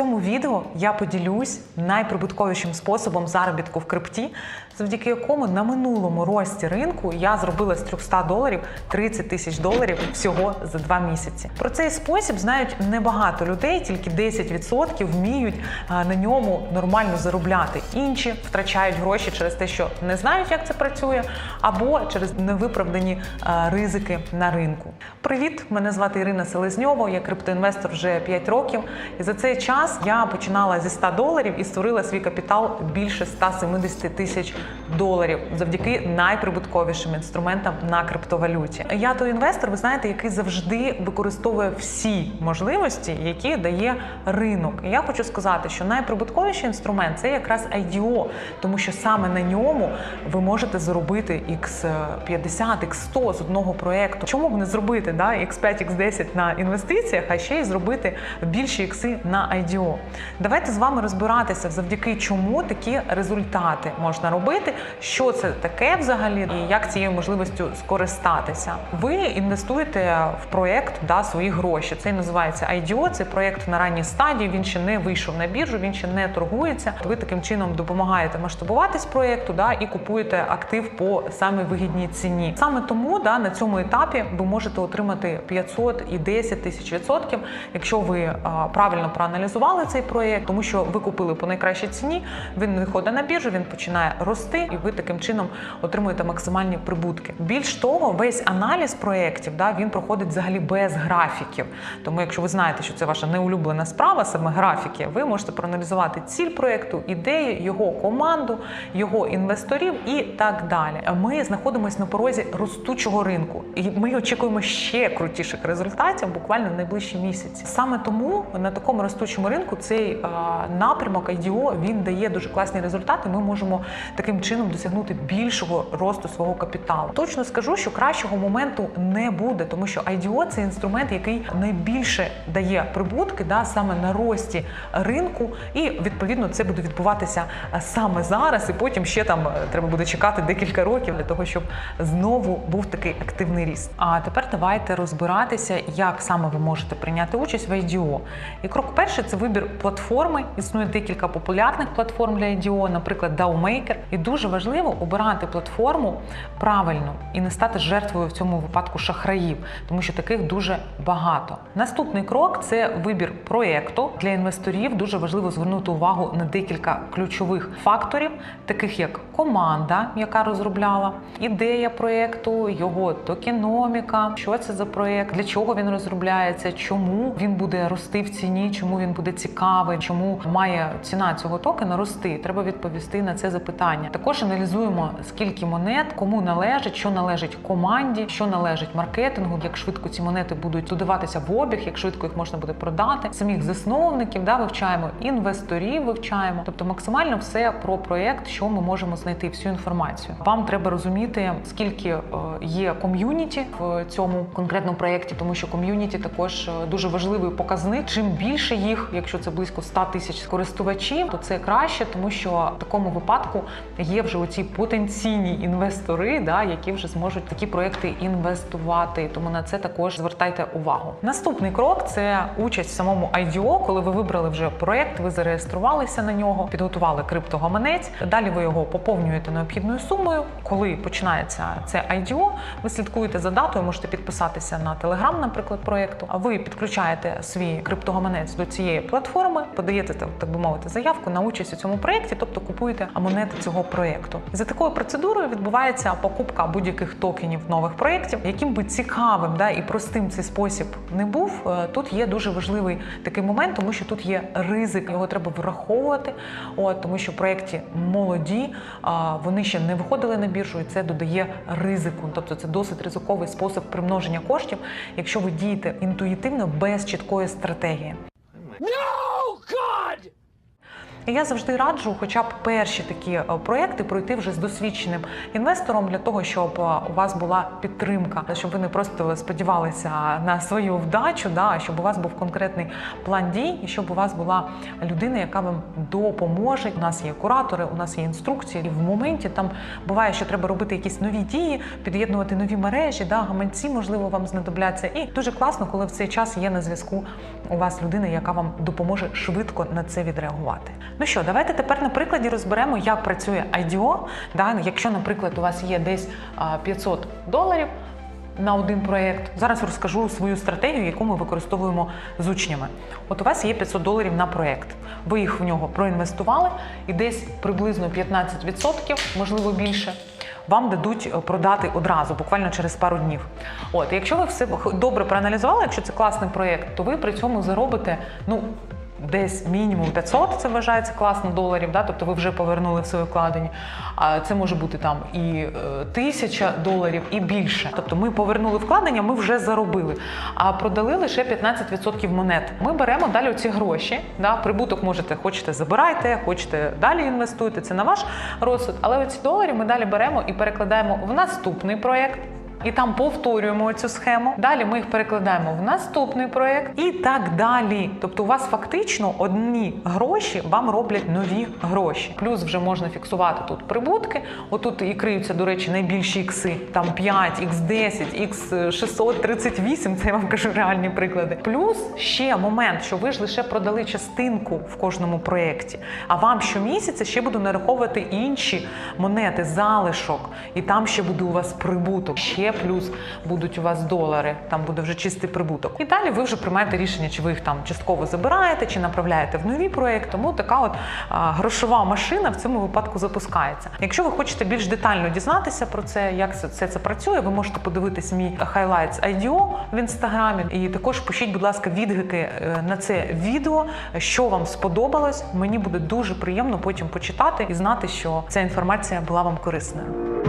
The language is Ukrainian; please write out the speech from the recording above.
цьому відео я поділюсь найприбутковішим способом заробітку в крипті, завдяки якому на минулому рості ринку я зробила з 300 доларів 30 тисяч доларів всього за два місяці. Про цей спосіб знають небагато людей, тільки 10% вміють на ньому нормально заробляти. Інші втрачають гроші через те, що не знають, як це працює, або через невиправдані ризики на ринку. Привіт, мене звати Ірина Селезньова, я криптоінвестор вже 5 років. І за цей час я починала зі 100 доларів і створила свій капітал більше 170 тисяч доларів завдяки найприбутковішим інструментам на криптовалюті. Я той інвестор, ви знаєте, який завжди використовує всі можливості, які дає ринок. І я хочу сказати, що найприбутковіший інструмент це якраз IDO, тому що саме на ньому ви можете заробити X50, X100 з одного проекту. Чому б не зробити да, X5, X10 на інвестиціях, а ще й зробити більші ікси на IDO? Давайте з вами розбиратися, завдяки чому такі результати можна робити, що це таке взагалі, і як цією можливістю скористатися. Ви інвестуєте в проект да, свої гроші. Це називається IDO, це проект на ранній стадії. Він ще не вийшов на біржу, він ще не торгується. Ви таким чином допомагаєте масштабуватись проєкту да, і купуєте актив по самій вигідній ціні. Саме тому да, на цьому етапі ви можете отримати 500 і 10 тисяч відсотків, якщо ви а, правильно проаналізували цей проєкт, тому що ви купили по найкращій ціні. Він виходить на біржу, він починає рости, і ви таким чином отримуєте максимальні прибутки. Більш того, весь аналіз проєктів да, він проходить взагалі без графіків. Тому, якщо ви знаєте, що це ваша неулюблена справа, саме графіки, ви можете проаналізувати ціль проєкту, ідеї, його команду, його інвесторів і так далі. Ми знаходимося на порозі ростучого ринку, і ми очікуємо ще крутіших результатів буквально в найближчі місяці. Саме тому на такому ростучому ринку цей напрямок IDO, він дає дуже класні результати. Ми можемо таким чином досягнути більшого росту свого капіталу. Точно скажу, що кращого моменту не буде, тому що IDO – це інструмент, який найбільше дає прибутки, да, саме на рості ринку, і відповідно це буде відбуватися саме зараз, і потім ще там е, треба буде чекати декілька років для того, щоб знову був такий активний ріст. А тепер давайте розбиратися, як саме ви можете прийняти участь в IDO. І крок перший це вибір платформи. Існує декілька популярних платформ для IDO, наприклад, DAOMaker. І дуже важливо обирати платформу правильно і не стати жертвою в цьому випадку шахраїв, тому що таких дуже багато. Наступний крок це вибір проєкту. Для інвесторів дуже важливо звернути увагу на декілька ключових факторів, таких як команда, яка розробляла, ідея проєкту, його токеноміка, що це за проєкт, для чого він розробляється, чому він буде рости в ціні, чому він буде цікавий, чому має ціна цього токена рости. Треба відповісти на це запитання. Також аналізуємо, скільки монет, кому належить, що належить команді, що належить маркетингу, як швидко ці монети будуть додаватися в обіг, як швидко їх можна буде продати. Самих засновників да, вивчаємо, інвесторів вивчаємо, тобто максимально все про проєкт, що ми можемо знайти всю інформацію. Вам треба розуміти, скільки е, є ком'юніті в цьому конкретному проєкті, тому що ком'юніті також е, дуже важливий показник. Чим більше їх, якщо це близько 100 тисяч користувачів, то це краще, тому що в такому випадку є вже оці потенційні інвестори, да, які вже зможуть такі проекти інвестувати. Тому на це також звертайте увагу. Наступний крок це участь в самому IDO, коли ви вибрали вже проект, ви зареєструвалися на нього, підготували криптогаманець. Далі ви його поповнюєте необхідною сумою. Коли починається це IDO, ви слідкуєте за датою, можете підписатися на телеграм, наприклад, проєкту. А ви підключаєте свій криптогаманець до цієї платформи, подаєте так би мовити заявку на участь у цьому проєкті, тобто купуєте монети цього проєкту. За такою процедурою відбувається покупка будь-яких токенів нових проєктів, яким би цікавим да і простим цей спосіб не був. е, Тут є дуже важливий такий момент, тому що тут є ризик, його треба враховувати. От тому, що проєкті молоді, вони ще не виходили на біржу, і це додає ризику. Тобто це досить ризиковий спосіб примноження коштів, якщо ви дієте інтуїтивно без чіткої стратегії. No! Я завжди раджу, хоча б перші такі е, проекти пройти вже з досвідченим інвестором для того, щоб е, у вас була підтримка, щоб ви не просто сподівалися на свою вдачу, да, щоб у вас був конкретний план дій, і щоб у вас була людина, яка вам допоможе. У нас є куратори, у нас є інструкції. І в моменті там буває, що треба робити якісь нові дії, під'єднувати нові мережі, да, гаманці, можливо, вам знадобляться. І дуже класно, коли в цей час є на зв'язку у вас людина, яка вам допоможе швидко на це відреагувати. Ну що, давайте тепер на прикладі розберемо, як працює IDO. Да, якщо, наприклад, у вас є десь 500 доларів. На один проєкт. Зараз розкажу свою стратегію, яку ми використовуємо з учнями. От у вас є 500 доларів на проєкт. Ви їх в нього проінвестували, і десь приблизно 15%, можливо більше, вам дадуть е, продати одразу, буквально через пару днів. От, якщо ви все добре проаналізували, якщо це класний проєкт, то ви при цьому заробите ну. Десь мінімум 500, це вважається класно доларів, да? тобто ви вже повернули в своє вкладення. А це може бути там і е, тисяча доларів, і більше. Тобто ми повернули вкладення, ми вже заробили, а продали лише 15% монет. Ми беремо далі ці гроші. Да? Прибуток можете, хочете забирайте, хочете далі інвестуйте. Це на ваш розсуд. Але оці долари ми далі беремо і перекладаємо в наступний проєкт. І там повторюємо цю схему. Далі ми їх перекладаємо в наступний проєкт і так далі. Тобто, у вас фактично одні гроші вам роблять нові гроші. Плюс вже можна фіксувати тут прибутки. Отут і криються, до речі, найбільші ікси. Там 5, X10, X638, це я вам кажу реальні приклади. Плюс ще момент, що ви ж лише продали частинку в кожному проєкті, а вам щомісяця ще буду нараховувати інші монети, залишок, і там ще буде у вас прибуток. Ще плюс будуть у вас долари, там буде вже чистий прибуток. І далі ви вже приймаєте рішення, чи ви їх там частково забираєте, чи направляєте в нові проекти. Тому така от грошова машина в цьому випадку запускається. Якщо ви хочете більш детально дізнатися про це, як це, це, це працює, ви можете подивитись мій Highlights IDO в інстаграмі. І також пишіть, будь ласка, відгуки е, на це відео, що вам сподобалось. Мені буде дуже приємно потім почитати і знати, що ця інформація була вам корисною.